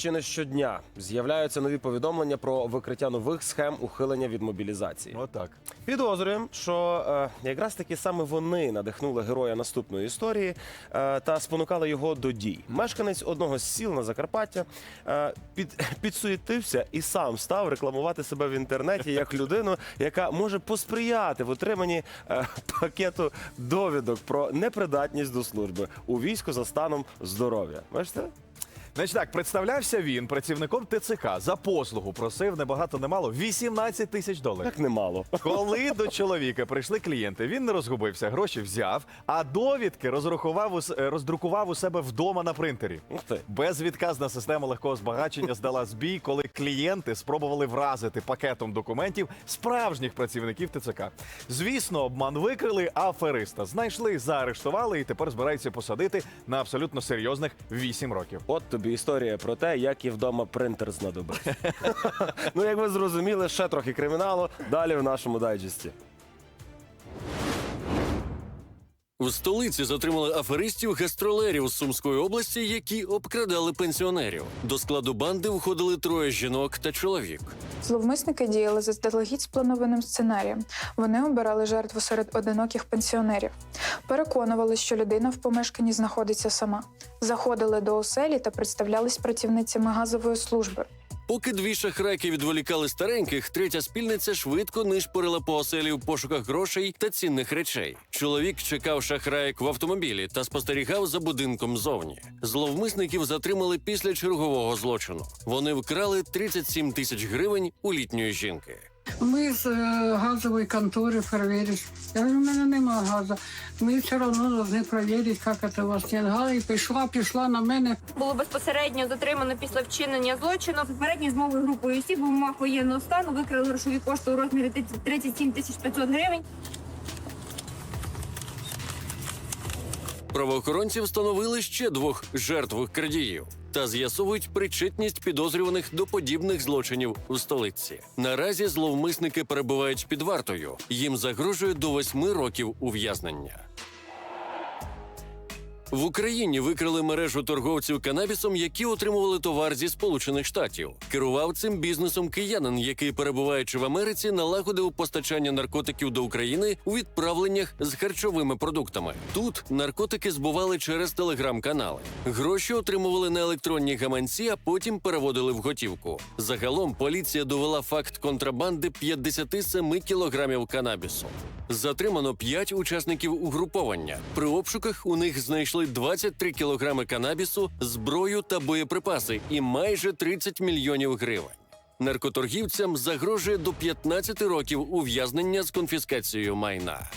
чи не щодня з'являються нові повідомлення про викриття нових схем ухилення від мобілізації. Отак. Підозрюємо, що е, якраз таки саме вони надихнули героя наступної історії е, та спонукали його до дій. Мешканець одного з сіл на Закарпаття е, під, підсуетився і сам став рекламувати себе в інтернеті як людину, яка може посприяти в отриманні е, пакету довідок про непридатність до служби у війську за станом здоров'я. Бачите? Значить так, представлявся він працівником ТЦК за послугу. Просив небагато немало 18 тисяч доларів. Так немало. Коли до чоловіка прийшли клієнти, він не розгубився, гроші взяв, а довідки розрахував у с- е, роздрукував у себе вдома на принтері. Ух ти. Безвідказна система легкого збагачення здала збій, коли клієнти спробували вразити пакетом документів справжніх працівників ТЦК. Звісно, обман викрили, афериста знайшли, заарештували і тепер збираються посадити на абсолютно серйозних 8 років. От тобі історія про те, як і вдома принтер знадобився. ну, як ви зрозуміли, ще трохи криміналу далі в нашому дайджесті. В столиці затримали аферистів гастролерів з Сумської області, які обкрадали пенсіонерів. До складу банди входили троє жінок та чоловік. Зловмисники діяли заздалегідь спланованим сценарієм. Вони обирали жертву серед одиноких пенсіонерів, переконували, що людина в помешканні знаходиться сама. Заходили до оселі та представлялись працівницями газової служби. Поки дві шахрайки відволікали стареньких, третя спільниця швидко нишпорила по оселі в пошуках грошей та цінних речей. Чоловік чекав шахраїк в автомобілі та спостерігав за будинком зовні. Зловмисників затримали після чергового злочину. Вони вкрали 37 тисяч гривень у літньої жінки. Ми з е, газової контори перевірили. Я говорю, у мене немає газу. Ми все одно повинні перевірити, як це у вас нет газу. І пішла, пішла на мене. було безпосередньо затримано після вчинення злочину. Попередньо змовою групою осіб в умовах воєнного стану викрили грошові кошти у розмірі 37 тисяч 500 гривень. Правоохоронці встановили ще двох жертв крадіїв та з'ясовують причетність підозрюваних до подібних злочинів у столиці. Наразі зловмисники перебувають під вартою. Їм загрожує до восьми років ув'язнення. В Україні викрили мережу торговців канабісом, які отримували товар зі Сполучених Штатів. Керував цим бізнесом киянин, який, перебуваючи в Америці, налагодив постачання наркотиків до України у відправленнях з харчовими продуктами. Тут наркотики збували через телеграм-канали. Гроші отримували на електронні гаманці, а потім переводили в готівку. Загалом поліція довела факт контрабанди 57 кілограмів канабісу. Затримано 5 учасників угруповання. При обшуках у них знайшли 23 кілограми канабісу, зброю та боєприпаси і майже 30 мільйонів гривень. Наркоторгівцям загрожує до 15 років ув'язнення з конфіскацією майна.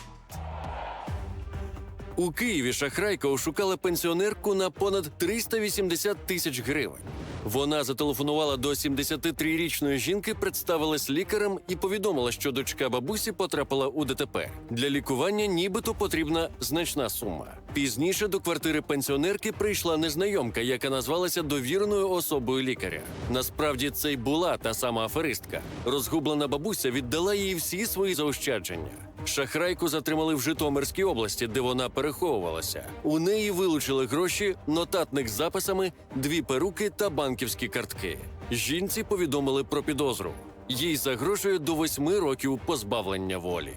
У Києві шахрайка ошукала пенсіонерку на понад 380 тисяч гривень. Вона зателефонувала до 73-річної жінки, представилась лікарем і повідомила, що дочка бабусі потрапила у ДТП. Для лікування нібито потрібна значна сума. Пізніше до квартири пенсіонерки прийшла незнайомка, яка назвалася довіреною особою лікаря. Насправді це й була та сама аферистка. Розгублена бабуся віддала їй всі свої заощадження. Шахрайку затримали в Житомирській області, де вона переховувалася. У неї вилучили гроші, нотатник з записами, дві перуки та банківські картки. Жінці повідомили про підозру. Їй загрожує до восьми років позбавлення волі.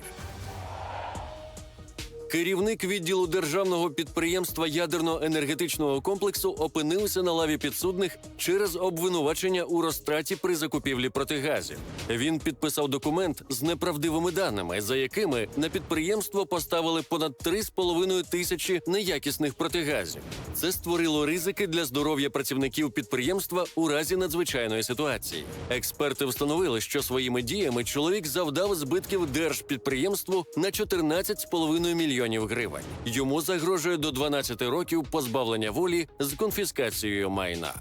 Керівник відділу державного підприємства ядерно-енергетичного комплексу опинився на лаві підсудних через обвинувачення у розтраті при закупівлі протигазів. Він підписав документ з неправдивими даними, за якими на підприємство поставили понад 3,5 тисячі неякісних протигазів. Це створило ризики для здоров'я працівників підприємства у разі надзвичайної ситуації. Експерти встановили, що своїми діями чоловік завдав збитків держпідприємству на 14,5 мільйонів гривень. Йому загрожує до 12 років позбавлення волі з конфіскацією майна.